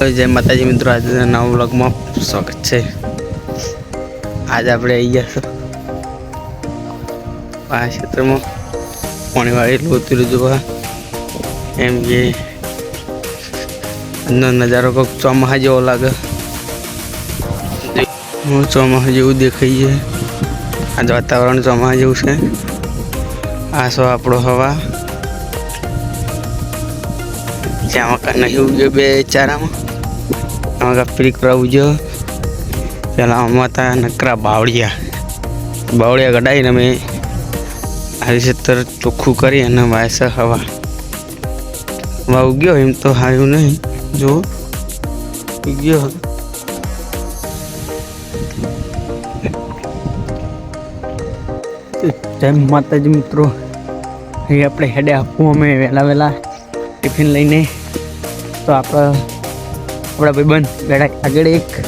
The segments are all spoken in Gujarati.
જય માતાજી મિત્રો આજે નવા વ્લોગમાં સ્વાગત છે. આજે આપણે આવી ગયા છો. આ ક્ષેત્રમાં પાણીવાળી લોતું જોવા. એમ કે આજનો નજારો કોઈક ચોમાહા જેવો લાગે. હું ચોમાસા જેવું દેખાય છે. આજ વાતાવરણ ચોમાહા જેવું છે. આ શો આપણો હવા. જ્યાં મકાન નહીં ઉગ્યો બે ચારામાં. આમાં પીક ઉગ્યો પેલા આમાં હતા નકરા બાવળિયા. બાવળિયા કઢાવીને અમે ક્ષેત્ર ચોખ્ખું કરી અને વાયસ હવા હવા ઉગ્યો એમ તો હાર્યું નહીં. જો, ઉગ્યો જય માતાજી મિત્રો. અહીં આપણે હેડે આપવું અમે વહેલા વહેલા ટિફિન લઈને. તો આપણા આપણા ભાઈ બંધ. બેઠા આગળ એક.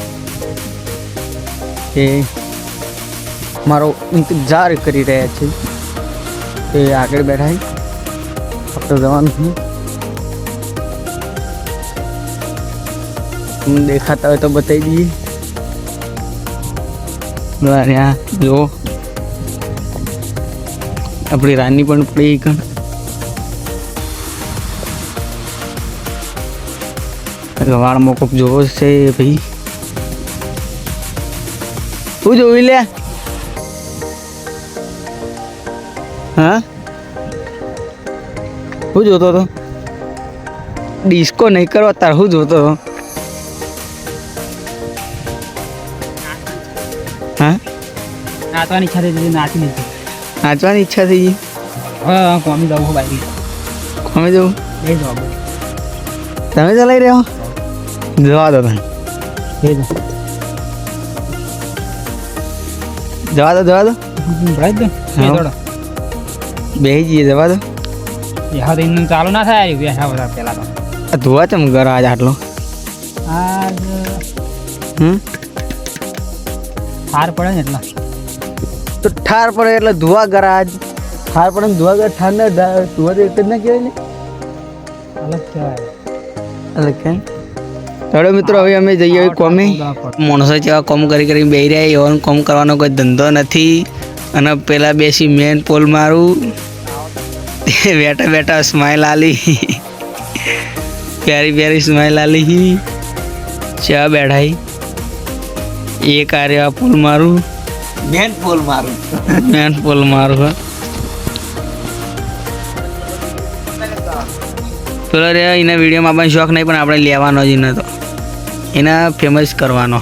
એ મારો ઇંતજાર કરી રહ્યા છે. એ આગળ બેઠા આપણે જવાનું છે. દેખાતા હોય તો બતાવી દઈએ. જો. આપણી રાની પણ પડી કણ વાળમાં મોકો જોવો છે ભાઈ. શું જોઈ લે. હા? શું જોતો હતો? ડિસ્કો નહીં કરવા તાર શું જોતો હતો. હા? નાચવાની ઈચ્છા થઈ નાચી લીધી નાચવાની ઈચ્છા થઈ ગઈ? હા કોમી જવું બાઈક અમે જવું તમે ચલાવી રહ્યો જવા દો તમે. જવા દો જવા દો. બેસી જઈએ જવા દો. એ એનું ચાલુ ના થાય બેઠા બધા પેલા તો. આ ધોવા ચમ ઘર આજ આટલો? આજ હમ? હાર પડે ને એટલા. તો ઠાર પડે એટલે ધોવા ઘર આજ. ઠાર પડે ને ધોવા ઘર ઠાર ને ધોવા તો એક જ ના કહેવાય ને. અલગ કહેવાય. એટલે કેમ ચલો મિત્રો હવે અમે જઈએ હવે કોમે. માણસો જેવા કોમ કરી કરી બે રહ્યા એવાનો કોમ કરવાનો કોઈ ધંધો નથી. અને પેલા બેસી મેન પોલ મારું. બેઠા બેઠા સ્માઈલ આલી. પ્યારી પ્યારી સ્માઈલ આલી. ચા બેઠાઈ. એ કાર્ય પોલ મારું. મેન પોલ મારું. મેન પોલ મારું પેલો રે એના વિડીયોમાં આપણને શોખ નહીં, પણ આપણે લેવાનો જ તો. એના ફેમસ કરવાનો.